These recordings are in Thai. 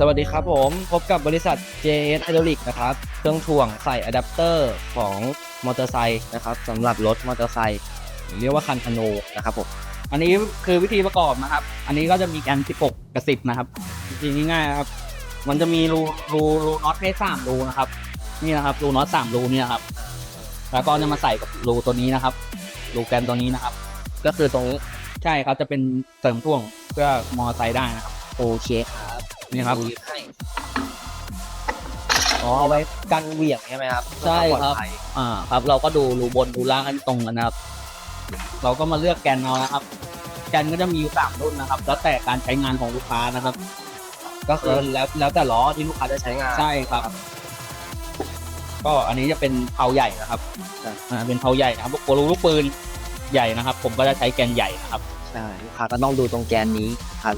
สวัสดีครับผม พบกับบริษัท JS Hydraulic นะครับ เครื่องถ่วงใส่อะแดปเตอร์ของมอเตอร์ไซค์นะครับสำหรับรถมอเตอร์ไซค์เรียกว่าคันธนูนะครับผม อันนี้คือวิธีประกอบนะครับ อันนี้ก็จะมีการ16กับ10นะครับวิธีง่ายๆครับมันจะมีรูรูรูน็อตให้สามรูนะครับ นี่นะครับรูน็อตสามรูเนี่ยครับ แล้วก็จะมาใส่กับรูตัวนี้นะครับ รูแกนตัวนี้นะครับ ก็คือตรงใช่ครับจะเป็นเสริมพ่วงเพื่อมอไซค์ได้นะครับ โอเคครับ นี่ครับดูให้อ๋อเอาไว้กันเหวี่ยงใช่ไหมครับใช่ครับ เพื่อวามปลอดภัยอ่าครับเราก็ดูรูบนรูล่างให้ตรงกันนะครับ เราก็มาเลือกแกนเอานะครับ แกนก็จะมีอยู่สามรุ่นนะครับ แล้วแต่การใช้งานของลูกค้านะครับ ก็เอคืออแล้วแล้วแต่ล้อที่ลูกค้าเขาจะใช้งาน ใช่ครับ ก็อันนี้จะเป็นเผาใหญ่นะครับครับ อ่าเป็นเผาใหญ่นะครับพวกลูกปืนใหญ่นะครับ ผมก็จะใช้แกนใหญ่นะครับ ใช่ลูกค้าก็ต้องดูตรงแกนนี้ครับ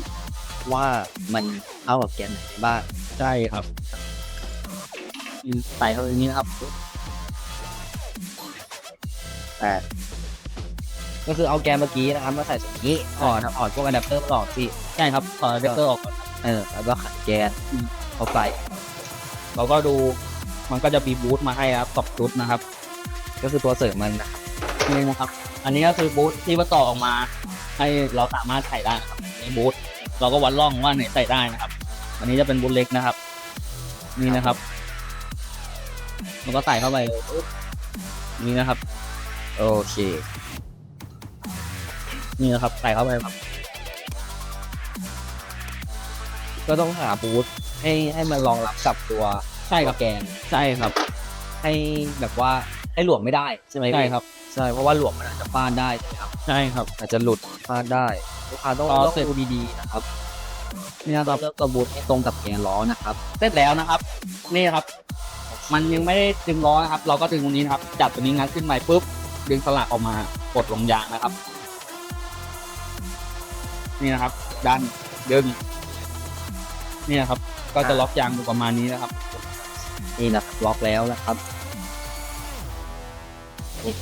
ว่ามันเข้ากับแกนไหนบ้างใช่ครับใส่เข้าไปอย่างนี้นะครับแต่ก็คือเอาแกนเมื่อกี้นะครับมาใส่ตรงนี้ถอดถอดพวกอะแดปเตอร์ออกสิใช่ครับพอเดปเตอร์ออกก่อนเออแล้วก็ขันแกนอืมเข้าไป เราก็ดูมันก็จะมีบูทมาให้ครับสองชุดนะครับ ก็คือตัวเสริมมันนะครับนี่นะครับ อันนี้ก็คือบูทที่ว่าต่อออกมา ให้เราสามารถใส่ได้นะครับนี่บูท เราก็วัดร่องว่าไหนใส่ได้นะครับ อันนี้จะเป็นบูทเล็กนะครับ นี่นะครับเราก็ใส่เข้าไปเลยปุ๊บนี่นะครับ โอเค นี่นะครับใส่เข้าไปครับ ก็ต้องหาบูธให้ให้มันรองรับกับตัวใช่ครับแกน ใช่ครับ ให้แบบว่าให้หลวมไม่ได้ใช่ไหมพี่ใช่ครับ ใช่เพราะว่าหลวมมันอาจจะฟาดได้ใช่ไหมครับ ใช่ครับ อาจจะหลุดฟาดได้ ลูกค้าต้องอ๋อต้องเสร็จดูดีๆนะครับนี่นะคต้อรังบเลือกตัวบูธให้ตรงกับแกนล้อนะครับ เสร็จแล้วนะครับ นี่ครับ มันยังไม่ได้ดึงล้อนะครับ เราก็ดึงตรงนี้นะครับ จับตัวนี้งัดขึ้นไปปุ๊บ ดึงสลักออกมากดลงยางนะครับ นี่นะครับ ดันดึงนี่นะครับ ก็จะล็อกยางอยู่ประมาณนี้นะครับ นี่นะครับล็อกแล้วนะครับนี่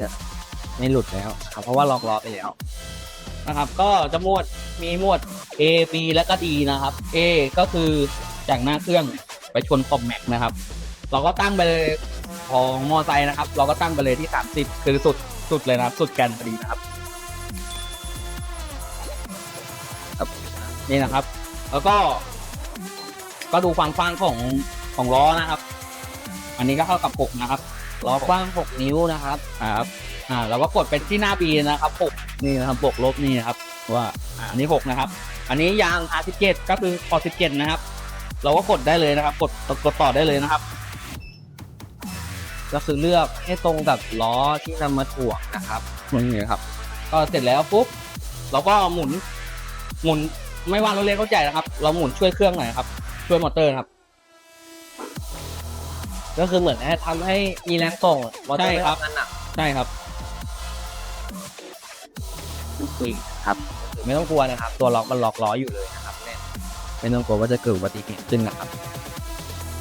จะไม่หลุดแล้วครับ เพราะว่าล็อกล้อไปแล้ว นะครับ ก็จะหมวดมีหมวด A B และก็ D นะครับ A ก็คือจากหน้าเครื่องไปชนคอมแม็กนะครับ เราก็ตั้งไปเลยของมอไซค์นะครับ เราก็ตั้งไปเลยที่ 30 คือสุดสุดเลยนะครับ สุดแกนพอดีนะครับนี่นะครับ แล้วก็ ก็ดูความกว้างของของล้อนะครับ อันนี้ก็เท่ากับ6นะครับ ล้อกว้าง 6 นิ้วนะครับครับอ่าเราก็กดไปที่หน้า B นะครับ6นี่นะครับบวกลบนี่นะครับว่าอ่าอันนี้ 6 นะครับ อันนี้ยาง R17 ก็คือคอ17 นะครับ เราก็กดได้เลยนะครับ กดกดต่อได้เลยนะครับ ก็คือเลือกให้ตรงกับล้อที่นำมาถ่วงนะครับนี่ครับ ก็เสร็จแล้วปุ๊บเราก็หมุนหมุนไม่ว่ารถเล็กรถใหญ่นะครับ เราหมุนช่วยเครื่องหน่อยครับ ช่วยมอเตอร์นะครับ ก็คือเหมือนให้ทำให้มีแรงส่งมอเตอใช่ร์ไม่ครับทำงานหนักใช่ครับครับ ไม่ต้องกลัวนะครับ ตัวล็อกมันล็อกล้ออยู่เลยนะครับแน่ไม่ต้องกลัวว่าจะเกิดอุบัติเหตุขึ้นนะครับ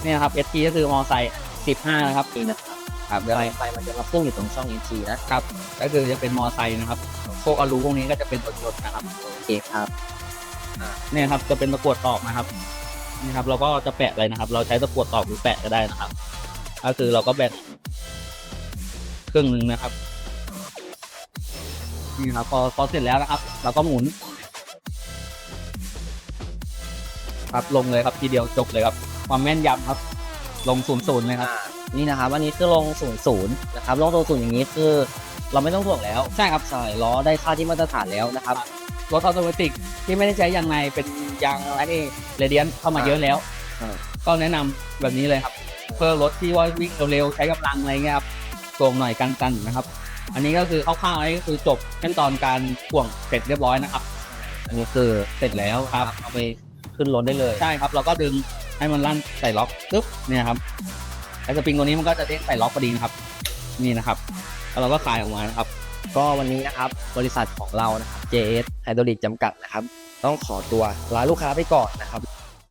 เนี่ยครับ ST ก็คือมอไซค์15 นะครับนี่นะครับครับเดี๋ยวไฟไฟมันจะมาพุ่งอยู่ตรงช่อง NG นะครับ ก็คือจะเป็นมอไซค์นะครับพวกอลูพวกนี้ก็จะเป็นรถๆนะครับโอเคครับเนี่ยครับจะเป็นตะกรวดตอกนะครับนี่ครับเราก็จะแปะเลยนะครับ เราใช้ตะกรวดตอกหรือแปะก็ได้นะครับ ก็คือเราก็แบตเครื่องหนึ่งนะครับนี่ครับพอพอเสร็จแล้วนะครับ เราก็หมุน ครับลงเลยครับทีเดียวจบเลยครับ ความแม่นยำครับ ลงศูนย์ศูนย์เลยครับอ่านี่นะครับอันนี้คือลงศูนย์ศูนย์นะครับลงศูนย์ศูนย์อย่างนี้คือ เราไม่ต้องถ่วงแล้วใช่ครับใช่ล้อได้ค่าที่มาตรฐานแล้วนะครับรถออโตเมติกที่ไม่ได้ใช้ยางในเป็นยางอะไรนี่เรเดียนเข้ามาเยอะแล้วใช่ก็แนะนำแบบนี้เลยครับเพื่อรถที่ว่าวิ่งเร็วๆใช้กำลังอะไรเงี้ยครับโกงหน่อยกันกันนะครับ อันนี้ก็คือคร่าวๆอันนี้ก็คือจบขั้นตอนการพ่วงเสร็จเรียบร้อยนะครับอันนี้คือเสร็จแล้วครับเอาไปขึ้นรถได้เลยใช่ครับเราก็ดึงให้มันลั่นใส่ล็อกปึ๊บเนี่ยครับไอ้สปริงตัวนี้มันก็จะเด้งใส่ล็อกพอดีนะครับนี่นะครับแล้วเราก็คลายออกมานะครับ ก็วันนี้นะครับบริษัทของเรานะครับ JS Hydraulic จำกัดนะครับ ต้องขอตัวลาลูกค้าไปก่อนนะครับ